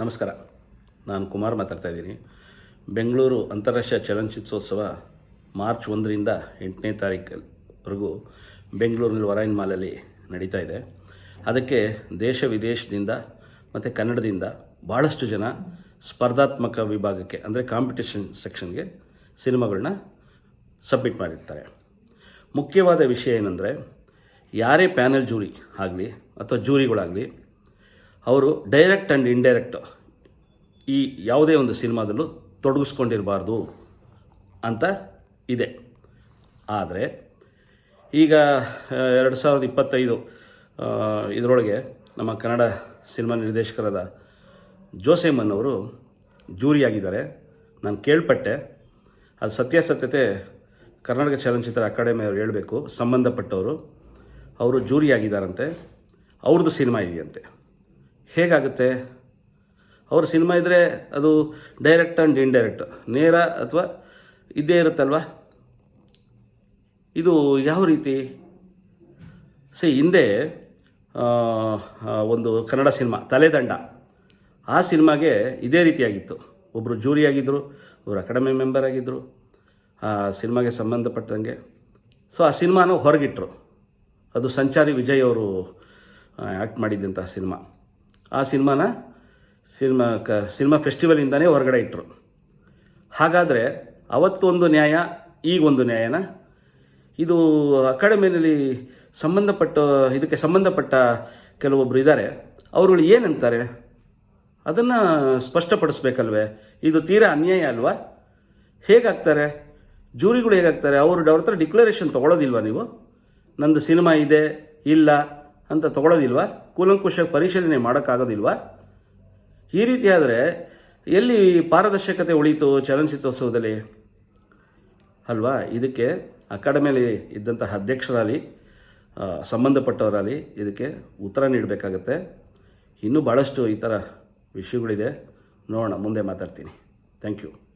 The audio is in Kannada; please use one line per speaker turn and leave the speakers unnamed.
ನಮಸ್ಕಾರ. ನಾನು ಕುಮಾರ್ ಮಾತಾಡ್ತಾ ಇದ್ದೀನಿ. ಬೆಂಗಳೂರು ಅಂತಾರಾಷ್ಟ್ರೀಯ ಚಲನಚಿತ್ರೋತ್ಸವ ಮಾರ್ಚ್ ಒಂದರಿಂದ ಎಂಟನೇ ತಾರೀಕವರೆಗೂ ಬೆಂಗಳೂರಿನಲ್ಲಿ ವರಾಯಿನ್ ಮಾಲಲ್ಲಿ ನಡೀತಾ ಇದೆ. ಅದಕ್ಕೆ ದೇಶ ವಿದೇಶದಿಂದ ಮತ್ತು ಕನ್ನಡದಿಂದ ಭಾಳಷ್ಟು ಜನ ಸ್ಪರ್ಧಾತ್ಮಕ ವಿಭಾಗಕ್ಕೆ ಅಂದರೆ ಕಾಂಪಿಟೇಷನ್ ಸೆಕ್ಷನ್ಗೆ ಸಿನಿಮಾಗಳನ್ನ ಸಬ್ಮಿಟ್ ಮಾಡಿರ್ತಾರೆ. ಮುಖ್ಯವಾದ ವಿಷಯ ಏನಂದರೆ, ಯಾರೇ ಪ್ಯಾನಲ್ ಜೂರಿ ಆಗಲಿ ಅಥವಾ ಜೂರಿಗಳಾಗಲಿ ಅವರು ಡೈರೆಕ್ಟ್ ಆ್ಯಂಡ್ ಇಂಡೈರೆಕ್ಟ್ ಈ ಯಾವುದೇ ಒಂದು ಸಿನಿಮಾದಲ್ಲೂ ತೊಡಗಿಸ್ಕೊಂಡಿರಬಾರ್ದು ಅಂತ ಇದೆ. ಆದರೆ ಈಗ ಎರಡು ಸಾವಿರದ ಇಪ್ಪತ್ತೈದು ಇದರೊಳಗೆ ನಮ್ಮ ಕನ್ನಡ ಸಿನಿಮಾ ನಿರ್ದೇಶಕರಾದ ಜೋಸೆಮನ್ ಅವರು ಜೂರಿಯಾಗಿದ್ದಾರೆ. ನಾನು ಕೇಳ್ಪಟ್ಟೆ. ಅದು ಸತ್ಯಾಸತ್ಯತೆ ಕರ್ನಾಟಕ ಚಲನಚಿತ್ರ ಅಕಾಡೆಮಿಯವರು ಹೇಳಬೇಕು, ಸಂಬಂಧಪಟ್ಟವರು. ಅವರು ಜೂರಿಯಾಗಿದ್ದಾರಂತೆ. ಅವ್ರದ್ದು ಸಿನಿಮಾ ಇದೆಯಂತೆ. ಹೇಗಾಗುತ್ತೆ? ಅವ್ರ ಸಿನಿಮಾ ಇದ್ದರೆ ಅದು ಡೈರೆಕ್ಟ್ ಆ್ಯಂಡ್ ಇಂಡೈರೆಕ್ಟ್ ನೇರ ಅಥವಾ ಇದ್ದೇ ಇರುತ್ತಲ್ವ? ಇದು ಯಾವ ರೀತಿ? ಸಿ, ಹಿಂದೆ ಒಂದು ಕನ್ನಡ ಸಿನಿಮಾ, ತಲೆದಂಡ. ಆ ಸಿನಿಮಾಗೆ ಇದೇ ರೀತಿಯಾಗಿತ್ತು. ಒಬ್ಬರು ಜೂರಿ ಆಗಿದ್ದರು ಒಬ್ಬರು ಅಕಾಡೆಮಿ ಮೆಂಬರ್ ಆಗಿದ್ದರು ಆ ಸಿನಿಮಾಗೆ ಸಂಬಂಧಪಟ್ಟಂಗೆ. ಸೊ ಆ ಸಿನಿಮಾನ ಹೊರಗಿಟ್ರು. ಅದು ಸಂಚಾರಿ ವಿಜಯ್ ಅವರು ಆ್ಯಕ್ಟ್ ಮಾಡಿದ್ದಂತಹ ಸಿನಿಮಾ. ಆ ಸಿನಿಮಾನ ಸಿನಿಮಾ ಕ ಸಿನಿಮಾ ಫೆಸ್ಟಿವಲಿಂದನೇ ಹೊರಗಡೆ ಇಟ್ಟರು ಹಾಗಾದರೆ ಅವತ್ತೊಂದು ನ್ಯಾಯ, ಈಗೊಂದು ನ್ಯಾಯನ? ಇದು ಅಕಾಡೆಮಿನಲ್ಲಿ ಸಂಬಂಧಪಟ್ಟ, ಇದಕ್ಕೆ ಸಂಬಂಧಪಟ್ಟ ಕೆಲವೊಬ್ಬರು ಇದ್ದಾರೆ ಅವರುಗಳು ಏನಂತಾರೆ? ಅದನ್ನು ಸ್ಪಷ್ಟಪಡಿಸ್ಬೇಕಲ್ವೇ? ಇದು ತೀರಾ ಅನ್ಯಾಯ ಅಲ್ವಾ? ಹೇಗಾಗ್ತಾರೆ? ಜೂರಿಗಳು ಹೇಗಾಗ್ತಾರೆ? ಅವರು ಅವ್ರ ಹತ್ರ ಡಿಕ್ಲರೇಷನ್ ತೊಗೊಳೋದಿಲ್ವಾ ನೀವು? ನಂದು ಸಿನಿಮಾ ಇದೆ, ಇಲ್ಲ ಅಂತ ತಗೊಳ್ಳೋದಿಲ್ವಾ ಕೂಲಂಕುಷ ಪರಿಶೀಲನೆ ಮಾಡೋಕ್ಕಾಗೋದಿಲ್ವಾ? ಈ ರೀತಿ ಆದರೆ ಎಲ್ಲಿ ಪಾರದರ್ಶಕತೆ ಉಳಿತು ಚಲನಚಿತ್ರೋತ್ಸವದಲ್ಲಿ ಅಲ್ವಾ? ಇದಕ್ಕೆ ಅಕಾಡೆಮಿಯಲ್ಲಿ ಇದ್ದಂತಹ ಅಧ್ಯಕ್ಷರಾಗಲಿ ಸಂಬಂಧಪಟ್ಟವರಾಗಲಿ ಇದಕ್ಕೆ ಉತ್ತರ ನೀಡಬೇಕಾಗತ್ತೆ. ಇನ್ನೂ ಭಾಳಷ್ಟು ಈ ಥರ ವಿಷಯಗಳಿದೆ. ನೋಡೋಣ, ಮುಂದೆ ಮಾತಾಡ್ತೀನಿ. Thank you